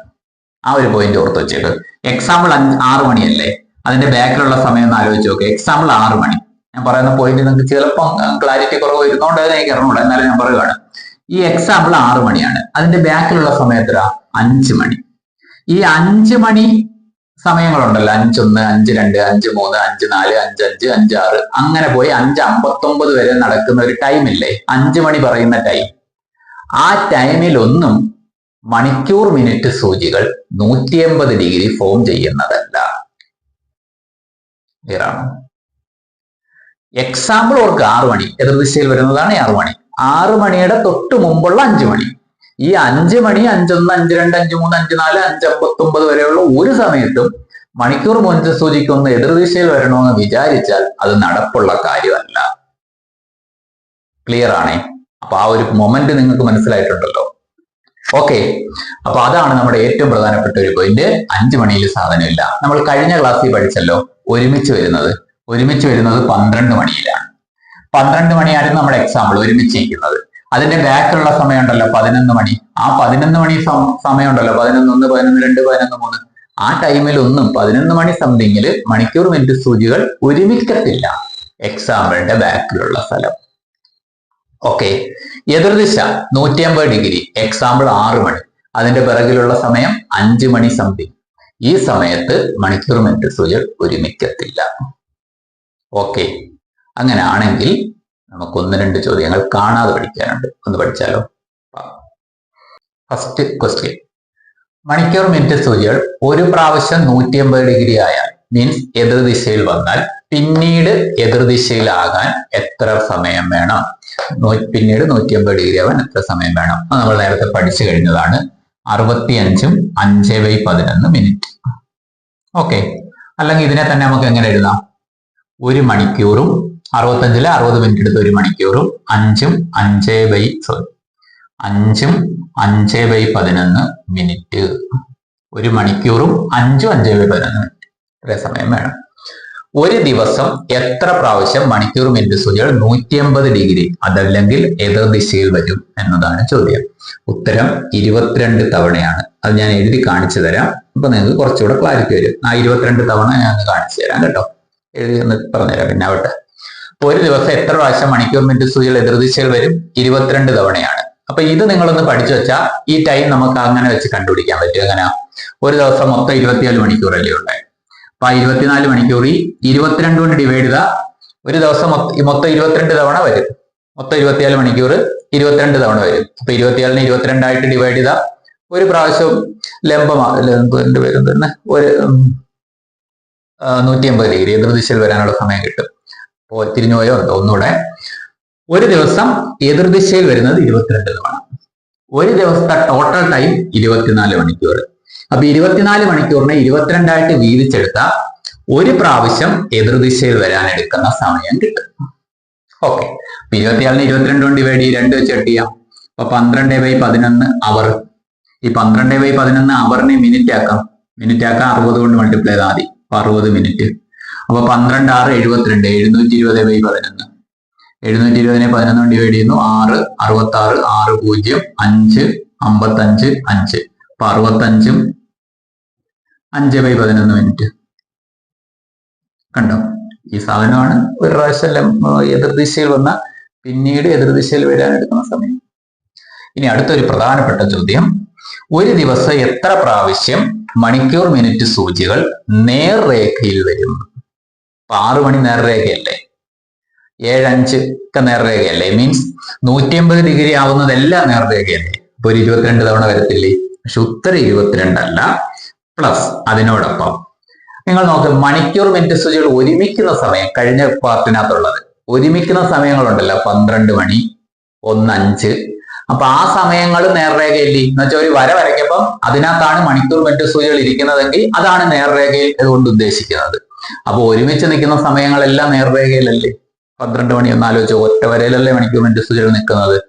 ആ ഒരു പോയിന്റ് ഓർത്ത് വെച്ചേക്ക്. എക്സാമ്പിൾ അഞ്ച് ആറ് മണിയല്ലേ? അതിന്റെ ബാക്കിലുള്ള സമയം ഒന്ന് ആലോചിച്ച് നോക്കുക എക്സാമ്പിൾ ആറ് മണി. ഞാൻ പറയുന്ന പോയിന്റ് നിങ്ങൾക്ക് ചിലപ്പം ക്ലാരിറ്റി കുറവ് വരുന്നോണ്ട് അത് എനിക്ക് അറിഞ്ഞൂടാ. എന്നാലും ഞാൻ പറയുകയാണ് ഈ എക്സാമ്പിൾ ആറ് മണിയാണ്. അതിന്റെ ബാക്കിലുള്ള സമയം എത്ര അഞ്ച് മണി. ഈ അഞ്ച് മണി സമയങ്ങളുണ്ടല്ലോ. അഞ്ചൊന്ന് അഞ്ച് രണ്ട് അഞ്ച് മൂന്ന് അഞ്ച് നാല് അഞ്ച് അഞ്ച് അഞ്ച് ആറ്. അങ്ങനെ പോയി അഞ്ച് അമ്പത്തൊമ്പത് വരെ നടക്കുന്ന ഒരു ടൈം ഇല്ലേ? അഞ്ച് മണി പറയുന്ന ടൈം ആ ടൈമിൽ ഒന്നും മണിക്കൂർ മിനിറ്റ് സൂചികൾ നൂറ്റി എൺപത് ഡിഗ്രി ഫോം ചെയ്യുന്നതല്ല എക്സാമ്പിൾ ഓർക്ക് ആറു മണി. എതിർദിശയിൽ വരുന്നതാണ് ആറു മണി. ആറു മണിയുടെ തൊട്ട് മുമ്പുള്ള അഞ്ചു മണി. ഈ അഞ്ച് മണി അഞ്ചൊന്ന് അഞ്ച് രണ്ട് അഞ്ച് മൂന്ന് അഞ്ച് നാല് അഞ്ച് അമ്പത്തൊമ്പത് വരെയുള്ള ഒരു സമയത്തും മണിക്കൂർ മുൻപ് സൂചിക്കൊന്ന് എതിർദിശയിൽ വരണമെന്ന് വിചാരിച്ചാൽ അത് നടപ്പുള്ള കാര്യമല്ല. ക്ലിയർ ആണേ? അപ്പൊ ആ ഒരു മൊമെന്റ് നിങ്ങൾക്ക് മനസ്സിലായിട്ടുണ്ടല്ലോ. ഓക്കെ അപ്പൊ അതാണ് നമ്മുടെ ഏറ്റവും പ്രധാനപ്പെട്ട ഒരു പോയിന്റ് അഞ്ചു മണിയിൽ സാധനമില്ല. നമ്മൾ കഴിഞ്ഞ ക്ലാസ്സിൽ പഠിച്ചല്ലോ ഒരുമിച്ച് വരുന്നത്. ഒരുമിച്ച് വരുന്നത് പന്ത്രണ്ട് മണിയിലാണ്. പന്ത്രണ്ട് മണിയായിരുന്നു നമ്മുടെ എക്സാമ്പിൾ ഒരുമിച്ച് ഇരിക്കുന്നത് അതിന്റെ ബാക്കിലുള്ള സമയം ഉണ്ടല്ലോ പതിനൊന്ന് മണി. ആ പതിനൊന്ന് മണി സമയമുണ്ടല്ലോ പതിനൊന്ന് ഒന്ന് പതിനൊന്ന് രണ്ട് പതിനൊന്ന് മൂന്ന്. ആ ടൈമിൽ ഒന്നും പതിനൊന്ന് മണി സംതിങ്ങിൽ മണിക്കൂർ മിനിറ്റ് സൂചികൾ ഒരുമിക്കത്തില്ല. എക്സാമ്പിളിന്റെ ബാക്കിലുള്ള സ്ഥലം. ഓക്കെ എതിർദിശ നൂറ്റി അമ്പത് ഡിഗ്രി. എക്സാമ്പിൾ ആറ് മണി. അതിന്റെ പിറകിലുള്ള സമയം അഞ്ചു മണി സംതിങ് ഈ സമയത്ത് മണിക്കൂർ മിനിറ്റ് സൂചികൾ ഒരുമിക്കത്തില്ല. ഓക്കെ അങ്ങനെ ആണെങ്കിൽ നമുക്ക് ഒന്ന് രണ്ട് ചോദ്യങ്ങൾ കാണാതെ പഠിക്കാനുണ്ട്. ഒന്ന് പഠിച്ചാലോ? ഫസ്റ്റ് ക്വസ്റ്റ്യൻ മണിക്കൂർ മിനിറ്റ് സൂചികൾ ഒരു പ്രാവശ്യം നൂറ്റി അമ്പത് ഡിഗ്രി ആയാൽ മീൻസ് എതിർദിശയിൽ വന്നാൽ പിന്നീട് എതിർദിശയിലാകാൻ എത്ര സമയം വേണം? പിന്നീട് നൂറ്റി അമ്പത് ഡിഗ്രി ആവാൻ എത്ര സമയം വേണം? നമ്മൾ നേരത്തെ പഠിച്ചു കഴിഞ്ഞതാണ്. അറുപത്തി അഞ്ചും അഞ്ച് ബൈ പതിനൊന്ന് മിനിറ്റ് ഓക്കെ അല്ലെങ്കിൽ ഇതിനെ തന്നെ നമുക്ക് എങ്ങനെ എഴുതാം? ഒരു മണിക്കൂറും അറുപത്തഞ്ചിൽ അറുപത് മിനിറ്റ് എടുത്ത് ഒരു മണിക്കൂറും അഞ്ചും അഞ്ച് ബൈ സോറി അഞ്ചും അഞ്ച് ബൈ പതിനൊന്ന് മിനിറ്റ് ഒരു മണിക്കൂറും അഞ്ചും അഞ്ച് ബൈ പതിനൊന്ന് മിനിറ്റ് ഇത്രയും സമയം വേണം. ഒരു ദിവസം എത്ര പ്രാവശ്യം മണിക്കൂർ മിനിറ്റ് സൂചികൾ നൂറ്റി അമ്പത് ഡിഗ്രി അതല്ലെങ്കിൽ എതിർ ദിശയിൽ വരും എന്നതാണ് ചോദ്യം. ഉത്തരം ഇരുപത്തിരണ്ട് തവണയാണ്. അത് ഞാൻ എഴുതി കാണിച്ചു തരാം. ഇപ്പൊ നിങ്ങൾക്ക് കുറച്ചുകൂടെ ക്ലാരിറ്റി വരും. ആ ഇരുപത്തിരണ്ട് തവണ ഞാൻ കാണിച്ചു തരാം കേട്ടോ. എഴുതി ഒന്ന് പറഞ്ഞുതരാം പിന്നെ ആവട്ടെ. ഒരു ദിവസം എത്ര പ്രാവശ്യം മണിക്കൂർ മിനിറ്റ് സൂചികൾ എതിർദിശയിൽ വരും? ഇരുപത്തിരണ്ട് തവണയാണ്. അപ്പൊ ഇത് നിങ്ങളൊന്ന് പഠിച്ചു വെച്ചാൽ ഈ ടൈം നമുക്ക് അങ്ങനെ വെച്ച് കണ്ടുപിടിക്കാൻ പറ്റും. അങ്ങനെ ഒരു ദിവസം മൊത്തം ഇരുപത്തിനാല് മണിക്കൂറല്ലേ ഉണ്ട് അപ്പൊ ആ ഇരുപത്തിനാല് മണിക്കൂർ ഈ ഇരുപത്തിരണ്ട് കൊണ്ട് ഡിവൈഡ് ചെയ്താൽ ഒരു ദിവസം മൊത്തം ഇരുപത്തിരണ്ട് തവണ വരും. മൊത്തം ഇരുപത്തിനാല് മണിക്കൂർ ഇരുപത്തിരണ്ട് തവണ വരും. അപ്പൊ ഇരുപത്തിനാലിന് ഇരുപത്തിരണ്ടായിട്ട് ഡിവൈഡ് ചെയ്താൽ ഒരു പ്രാവശ്യം ലംബമാ വരും തന്നെ ഒരു നൂറ്റി അമ്പത് ഡിഗ്രി എതിർദിശയിൽ വരാനുള്ള സമയം കിട്ടും. തിരിഞ്ഞോയോ ഉണ്ടോ ഒന്നുകൂടെ. ഒരു ദിവസം എതിർദിശയിൽ വരുന്നത് ഇരുപത്തിരണ്ട് തവണ ഒരു ദിവസത്തെ ടോട്ടൽ ടൈം ഇരുപത്തിനാല് മണിക്കൂർ. അപ്പൊ ഇരുപത്തിനാല് മണിക്കൂറിനെ ഇരുപത്തിരണ്ടായിട്ട് വീതിച്ചെടുത്ത ഒരു പ്രാവശ്യം എതിർദിശയിൽ വരാൻ എടുക്കുന്ന സമയം കിട്ടും. ഓക്കെ അപ്പൊ ഇരുപത്തിനാലിന് ഇരുപത്തിരണ്ട് കൊണ്ട് വേണ്ടി രണ്ട് വെച്ച് കട്ട് ചെയ്യാം. അപ്പൊ പന്ത്രണ്ട് ബൈ പതിനൊന്ന് അവർ ഈ പന്ത്രണ്ട് ബൈ പതിനൊന്ന് അവറിനെ മിനിറ്റ് ആക്കാം. മിനിറ്റ് ആക്കാം അറുപത് കൊണ്ട് മൾട്ടിപ്ലൈ ചെയ്താൽ മതി. അപ്പൊ അറുപത് മിനിറ്റ് അപ്പൊ പന്ത്രണ്ട് ആറ് എഴുപത്തിരണ്ട് എഴുന്നൂറ്റി ഇരുപത് ബൈ പതിനൊന്ന്. എഴുന്നൂറ്റി ഇരുപതിനെ പതിനൊന്ന് ഡിവൈഡ് ചെയ്യുന്നു ആറ് അറുപത്തി ആറ് ആറ് പൂജ്യം അഞ്ച് അമ്പത്തഞ്ച് അഞ്ച്. അപ്പൊ അറുപത്തഞ്ചും അഞ്ച് ബൈ പതിനൊന്ന് മിനിറ്റ് കണ്ടോ? ഈ സാധനമാണ് ഒരു പ്രാവശ്യം എതിർദിശയിൽ വന്ന പിന്നീട് എതിർദിശയിൽ വരാൻ എടുക്കുന്ന സമയം. ഇനി അടുത്തൊരു പ്രധാനപ്പെട്ട ചോദ്യം. ഒരു ദിവസം എത്ര പ്രാവശ്യം മണിക്കൂർ മിനിറ്റ് സൂചികൾ നേർരേഖയിൽ വരും അപ്പൊ ആറു മണി നേർരേഖയല്ലേ ഏഴഞ്ച് ഒക്കെ നേർരേഖയല്ലേ മീൻസ് നൂറ്റി അമ്പത് ഡിഗ്രി ആവുന്നതെല്ലാം നേർരേഖയല്ലേ അപ്പൊ ഒരു ഇരുപത്തിരണ്ട് തവണ വരത്തില്ലേ? പക്ഷെ ഉത്തരം ഇരുപത്തിരണ്ടല്ല. പ്ലസ് അതിനോടൊപ്പം നിങ്ങൾ നോക്ക് മണിക്കൂർ മിനിറ്റ് സൂചികൾ ഒരുമിക്കുന്ന സമയം കഴിഞ്ഞ പാർട്ടിനകത്തുള്ളത് ഒരുമിക്കുന്ന സമയങ്ങളുണ്ടല്ലോ പന്ത്രണ്ട് മണി ഒന്നഞ്ച് അപ്പൊ ആ സമയങ്ങൾ നേർരേഖയില്ലേ എന്ന് വെച്ചാൽ ഒരു വര വരയ്ക്കപ്പം അതിനകത്താണ് മണിക്കൂർ മിനിറ്റ് സൂചികൾ ഇരിക്കുന്നതെങ്കിൽ അതാണ് നേർരേഖയിൽ അതുകൊണ്ട് ഉദ്ദേശിക്കുന്നത്. അപ്പൊ ഒരുമിച്ച് നിൽക്കുന്ന സമയങ്ങളെല്ലാം നേർരേഖയിലല്ലേ? പന്ത്രണ്ട് മണി ഒന്ന് ആലോചിച്ചു ഒറ്റ വരയിലല്ലേ മണിക്കൂർ മിനിറ്റ് സൂചികൾ നിൽക്കുന്നത്.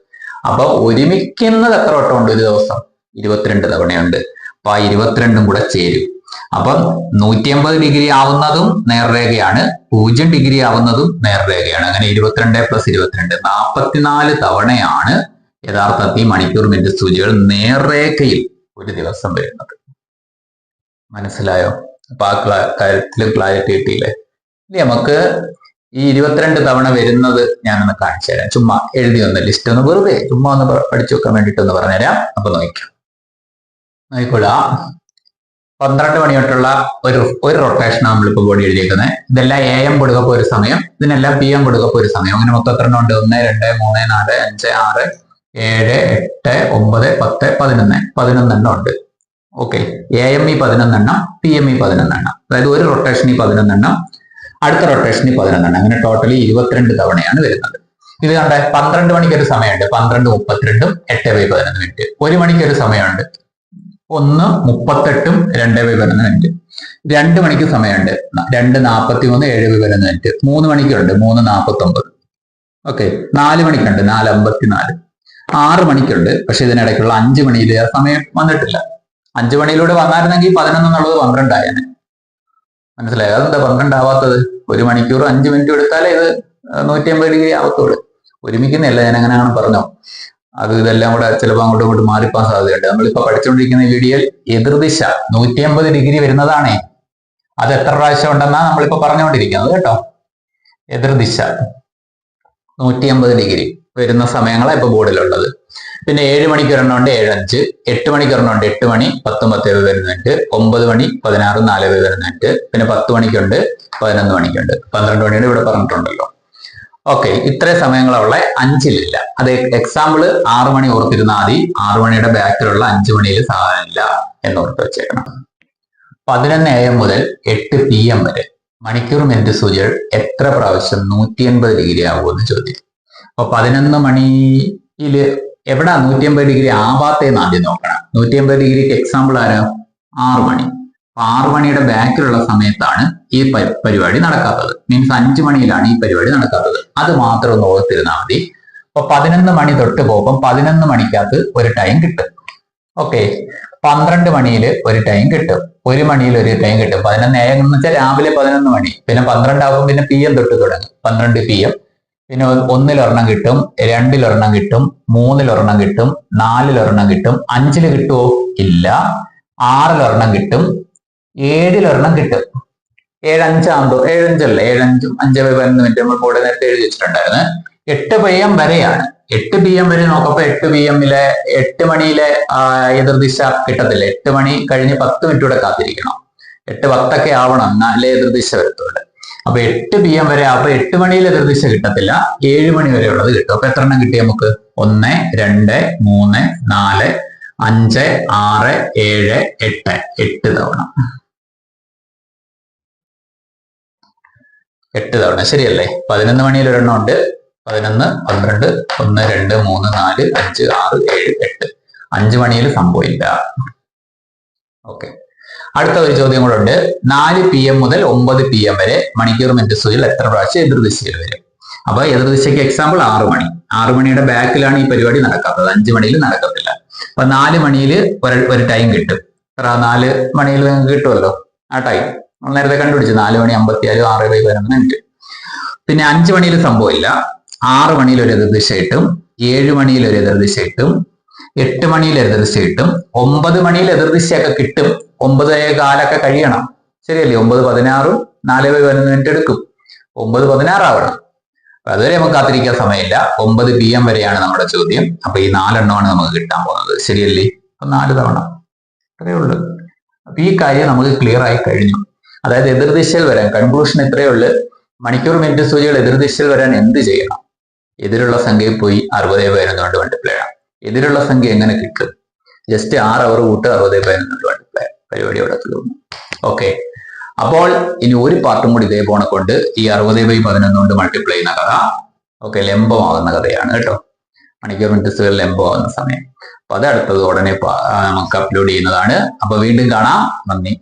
അപ്പൊ ഒരുമിക്കുന്നത് എത്ര വട്ടം ഉണ്ട് ഒരു ദിവസം? ഇരുപത്തിരണ്ട് തവണയുണ്ട്. അപ്പൊ ആ ഇരുപത്തിരണ്ടും കൂടെ ചേരും. അപ്പം നൂറ്റി അമ്പത് ഡിഗ്രി ആവുന്നതും നേർരേഖയാണ്. പൂജ്യം ഡിഗ്രി ആവുന്നതും നേർരേഖയാണ്. അങ്ങനെ ഇരുപത്തിരണ്ട് പ്ലസ് ഇരുപത്തിരണ്ട് നാൽപ്പത്തിനാല് തവണയാണ് യഥാർത്ഥത്തിൽ മണിക്കൂർ മിനിറ്റ് സൂചികൾ നേർരേഖയിൽ ഒരു ദിവസം വരുന്നത്. മനസ്സിലായോ? അപ്പൊ ആ ക്ലാ കാര്യത്തിൽ ക്ലാരിറ്റി കിട്ടിയില്ലേ ഇനി നമുക്ക് ഈ ഇരുപത്തിരണ്ട് തവണ വരുന്നത് ഞാനൊന്ന് കാണിച്ചു തരാം. ചുമ്മാ എഴുതി ഒന്ന് ലിസ്റ്റ് ഒന്ന് വെറുതെ ചുമ്മാ ഒന്ന് പഠിച്ചു വെക്കാൻ വേണ്ടിയിട്ട് ഒന്ന് പറഞ്ഞുതരാം. അപ്പൊ നോക്കാം നോക്കിക്കൊള്ളാം പന്ത്രണ്ട് മണി തൊട്ടുള്ള ഒരു ഒരു റൊട്ടേഷൻ നമ്മളിപ്പോ ബോഡി എഴുതിയേക്കുന്നത് ഇതെല്ലാം എ എം കൊടുക്കപ്പോ ഒരു സമയം ഇതിനെല്ലാം പി എം കൊടുക്കപ്പോ ഒരു സമയം. അങ്ങനെ മൊത്തം എത്ര ഉണ്ട്? ഒന്ന് രണ്ട് മൂന്ന് നാല് അഞ്ച് ആറ് ഏഴ് എട്ട് ഒമ്പത് പത്ത് പതിനൊന്ന്. പതിനൊന്നെണ്ണം ഉണ്ട്. ഓക്കെ എ എം ഇ പതിനൊന്നെണ്ണം പി എം ഇ പതിനൊന്നെണ്ണം. അതായത് ഒരു റൊട്ടേഷനിൽ പതിനൊന്നെണ്ണം അടുത്ത റൊട്ടേഷനിൽ പതിനൊന്നെണ്ണം. അങ്ങനെ ടോട്ടലി ഇരുപത്തിരണ്ട് തവണയാണ് വരുന്നത്. ഇത് കണ്ടേ പന്ത്രണ്ട് മണിക്ക് ഒരു സമയമുണ്ട്. പന്ത്രണ്ട് മുപ്പത്തിരണ്ടും എട്ട് ബൈ പതിനൊന്ന് മിനിറ്റ് ഒരു മണിക്ക് ഒരു സമയമുണ്ട്. ഒന്ന് മുപ്പത്തെട്ടും രണ്ട് ബൈ പതിനൊന്ന് മിനിറ്റ് രണ്ട് മണിക്ക് സമയമുണ്ട്. രണ്ട് നാൽപ്പത്തി മൂന്ന് ഏഴ് ബൈ പതിനൊന്ന് മിനിറ്റ് മൂന്ന് മണിക്കുണ്ട്. മൂന്ന് നാൽപ്പത്തി ഒമ്പത് ഓക്കെ നാല് മണിക്കുണ്ട്. നാല് അമ്പത്തിനാല്. ആറ് മണിക്കുണ്ട്. പക്ഷെ ഇതിനിടയ്ക്കുള്ള അഞ്ച് മണിയിൽ ആ സമയം വന്നിട്ടില്ല. അഞ്ച് മണിയിലൂടെ വന്നായിരുന്നെങ്കിൽ പതിനൊന്ന് എന്നുള്ളത് പന്ത്രണ്ടായേനെ. മനസ്സിലായി? അതെന്താ പന്ത്രണ്ടാവാത്തത്? ഒരു മണിക്കൂർ അഞ്ചു മിനിറ്റ് എടുത്താലേ ഇത് നൂറ്റി അമ്പത് ഡിഗ്രി ആവത്തുള്ളൂ. ഒരുമിക്കുന്നില്ല ഞാൻ അങ്ങനെയാണ് പറഞ്ഞോ അത് ഇതെല്ലാം കൂടെ ചിലപ്പോൾ അങ്ങോട്ടും ഇങ്ങോട്ടും മാറിപ്പോകാൻ സാധ്യതയുണ്ട്. നമ്മളിപ്പോ പഠിച്ചുകൊണ്ടിരിക്കുന്ന വീഡിയോ വീഡിയോയിൽ എതിർദിശ നൂറ്റി അമ്പത് ഡിഗ്രി വരുന്നതാണേ. അത് എത്ര പ്രാവശ്യം ഉണ്ടെന്നാ നമ്മളിപ്പോ പറഞ്ഞുകൊണ്ടിരിക്കുന്നത് കേട്ടോ. എതിർദിശ നൂറ്റി അമ്പത് ഡിഗ്രി വരുന്ന സമയങ്ങളാണ് ഇപ്പൊ ബോർഡിലുള്ളത്. പിന്നെ ഏഴ് മണിക്ക് ഒരെണ്ണം ഉണ്ട് ഏഴഞ്ച് എട്ട് മണിക്ക് ഒരെണ്ണം ഉണ്ട് എട്ട് മണി പത്തും പത്ത് വരുന്ന വരുന്നുണ്ട്. ഒമ്പത് മണി പതിനാറ് നാല് വരുന്നുണ്ട്. പിന്നെ പത്ത് മണിക്കുണ്ട് പതിനൊന്ന് മണിക്കുണ്ട്. പന്ത്രണ്ട് മണിയുടെ ഇവിടെ പറഞ്ഞിട്ടുണ്ടല്ലോ. ഓക്കെ ഇത്രയും സമയങ്ങളുള്ള അഞ്ചിലില്ല. അത് എക്സാമ്പിൾ ആറ് മണി ഓർത്തിരുന്നാൽ മതി. ആറ് മണിയുടെ ബാക്കിലുള്ള അഞ്ച് മണിയിൽ സാധനമില്ല എന്ന് ഓർത്ത് വെച്ചേക്കണം. പതിനൊന്ന് എ എം മുതൽ എട്ട് പി എം വരെ മണിക്കൂർ മിനിറ്റ് സൂചികൾ എത്ര പ്രാവശ്യം നൂറ്റി എൺപത് ഡിഗ്രി ആകുമെന്ന് ചോദ്യം. അപ്പൊ പതിനൊന്ന് മണിയിൽ എവിടാ നൂറ്റി അമ്പത് ഡിഗ്രി ആവാത്തേന്ന് ആദ്യം നോക്കണം. നൂറ്റി അമ്പത് ഡിഗ്രിക്ക് എക്സാമ്പിൾ ആരാ? ആറു മണി. അപ്പൊ ആറ് മണിയുടെ ബാക്കിലുള്ള സമയത്താണ് ഈ പരിപാടി നടക്കാത്തത്. മീൻസ് അഞ്ചു മണിയിലാണ് ഈ പരിപാടി നടക്കാത്തത്. അത് മാത്രം ഒന്ന് ഓർത്തിരുന്നാൽ മതി. അപ്പൊ പതിനൊന്ന് മണി തൊട്ട് പോകുമ്പോൾ പതിനൊന്ന് മണിക്കകത്ത് ഒരു ടൈം കിട്ടും. ഓക്കെ പന്ത്രണ്ട് മണിയിൽ ഒരു ടൈം കിട്ടും. ഒരു മണിയിൽ ഒരു ടൈം കിട്ടും. പതിനൊന്ന് ഏകം എന്ന് വെച്ചാൽ രാവിലെ പതിനൊന്ന് മണി. പിന്നെ പന്ത്രണ്ടാകുമ്പോൾ പിന്നെ പി എം തൊട്ട് തുടങ്ങും. പന്ത്രണ്ട് പി എം പിന്നെ ഒന്നിലൊരെണ്ണം കിട്ടും രണ്ടിലൊരെണ്ണം കിട്ടും മൂന്നിലൊരെണ്ണം കിട്ടും നാലിലൊരെണ്ണം കിട്ടും അഞ്ചിൽ കിട്ടുമോ ഇല്ല. ആറിലൊരെണ്ണം കിട്ടും ഏഴിലൊരെണ്ണം കിട്ടും. ഏഴഞ്ചാകുമ്പോ ഏഴഞ്ചല്ലേ? ഏഴഞ്ചും അഞ്ച് ബൈ പതിനൊന്ന് മിനിറ്റ് നമ്മൾ കൂടെ നേരത്തെ എഴുതി വെച്ചിട്ടുണ്ടായിരുന്നു. എട്ട് പി എം വരെയാണ്. എട്ട് പി എം വരെ നോക്കപ്പോ എട്ട് പി എമ്മിലെ എട്ട് മണിയിലെ എതിർദിശ കിട്ടത്തില്ല. എട്ട് മണി കഴിഞ്ഞ് പത്ത് മിനിറ്റ് കൂടെ കാത്തിരിക്കണം. എട്ട് പത്തൊക്കെ ആവണം എന്നാലേ എതിർദിശ വരത്തുള്ളൂ അപ്പൊ എട്ട് പി എം വരെ അപ്പൊ എട്ട് മണിയിൽ എതിർദിശ കിട്ടത്തില്ല. ഏഴ് മണി വരെ ഉള്ളത് കിട്ടും. അപ്പൊ എത്ര എണ്ണം കിട്ടി നമുക്ക്? ഒന്ന് രണ്ട് മൂന്ന് നാല് അഞ്ച് ആറ് ഏഴ് എട്ട്. എട്ട് തവണ. എട്ട് തവണ. ശരിയല്ലേ? പതിനൊന്ന് മണിയിൽ ഒരെണ്ണം ഉണ്ട്. പതിനൊന്ന് പന്ത്രണ്ട് ഒന്ന് രണ്ട് മൂന്ന് നാല് അഞ്ച് ആറ് ഏഴ് എട്ട്. അഞ്ച് മണിയിൽ സംഭവമില്ല ഓക്കെ. അടുത്ത ഒരു ചോദ്യം കൂടെ ഉണ്ട്. നാല് പി എം മുതൽ ഒമ്പത് പി എം വരെ മണിക്കൂർ മിനിറ്റ് സൂചിയിൽ എത്ര പ്രാവശ്യം എതിർദിശയിൽ വരും? അപ്പൊ എതിർദിശയ്ക്ക് എക്സാമ്പിൾ ആറു മണി. ആറു മണിയുടെ ബാക്കിലാണ് ഈ പരിപാടി നടക്കാത്തത്. അഞ്ച് മണിയിൽ നടക്കത്തില്ല. അപ്പൊ നാല് മണിയിൽ ഒരു ടൈം കിട്ടും. എത്ര? നാല് മണിയിൽ നിങ്ങൾക്ക് കിട്ടുമല്ലോ. ആ ടൈം നേരത്തെ കണ്ടുപിടിച്ചു. നാല് മണി അമ്പത്തിയാൽ ആറ് ബൈ പതിനൊന്ന് മിനിറ്റ്. പിന്നെ അഞ്ചു മണിയിൽ സംഭവമില്ല. ആറ് മണിയിൽ ഒരു എതിർദിശ കിട്ടും. ഏഴ് മണിയിൽ ഒരു എതിർദിശ കിട്ടും. എട്ട് മണിയിൽ എതിർദിശ കിട്ടും. ഒമ്പത് മണിയിൽ എതിർദിശയൊക്കെ കിട്ടും. ഒമ്പത് കാലൊക്കെ കഴിയണം. ശരിയല്ലേ? ഒമ്പത് പതിനാറും നാല് ബൈ പതിനൊന്ന് മിനിറ്റ് എടുക്കും. ഒമ്പത് പതിനാറാവണം. അപ്പൊ അതുവരെ നമുക്ക് കാത്തിരിക്കാൻ സമയമില്ല. ഒമ്പത് പി എം വരെയാണ് നമ്മുടെ ചോദ്യം. അപ്പൊ ഈ നാലെണ്ണമാണ് നമുക്ക് കിട്ടാൻ പോകുന്നത്. ശരിയല്ലേ? അപ്പൊ നാല് തവണ. അത്രയേ ഉള്ളൂ. അപ്പൊ ഈ കാര്യം നമുക്ക് ക്ലിയർ ആയി കഴിഞ്ഞു. അതായത് എതിർദിശയിൽ വരാൻ കൺക്ലൂഷൻ ഇത്രയേ ഉള്ളൂ. മണിക്കൂർ മിനിറ്റ് സൂചികൾ എതിർദിശയിൽ വരാൻ എന്ത് ചെയ്യണം? എതിരുള്ള സംഖ്യയിൽ പോയി അറുപത് പതിനൊന്ന് കൊണ്ട് മൾട്ടിപ്ലൈ ചെയ്യണം എതിരുള്ള സംഖ്യ എങ്ങനെ കിട്ടും? ജസ്റ്റ് ആറ് അവർ കൂട്ട് അറുപത് പതിനൊന്ന് കൊണ്ട് മൾട്ടിപ്ലൈ പരിപാടി അവിടെ തീർന്നു ഓക്കെ അപ്പോൾ ഇനി ഒരു പാർട്ടും കൂടി ഇതേ പോണ കൊണ്ട് ഈ അറുപത് ബൈ പതിനൊന്ന് കൊണ്ട് മൾട്ടിപ്ലൈ ചെയ്യുന്ന കഥ ഓക്കെ ലംബമാകുന്ന കഥയാണ് കേട്ടോ. മണിക്കൂർ മിനിറ്റ്സുകൾ ലംബമാകുന്ന സമയം. അപ്പൊ അത് അടുത്തത് ഉടനെ നമുക്ക് അപ്ലോഡ് ചെയ്യുന്നതാണ്. അപ്പൊ വീണ്ടും കാണാം. നന്ദി.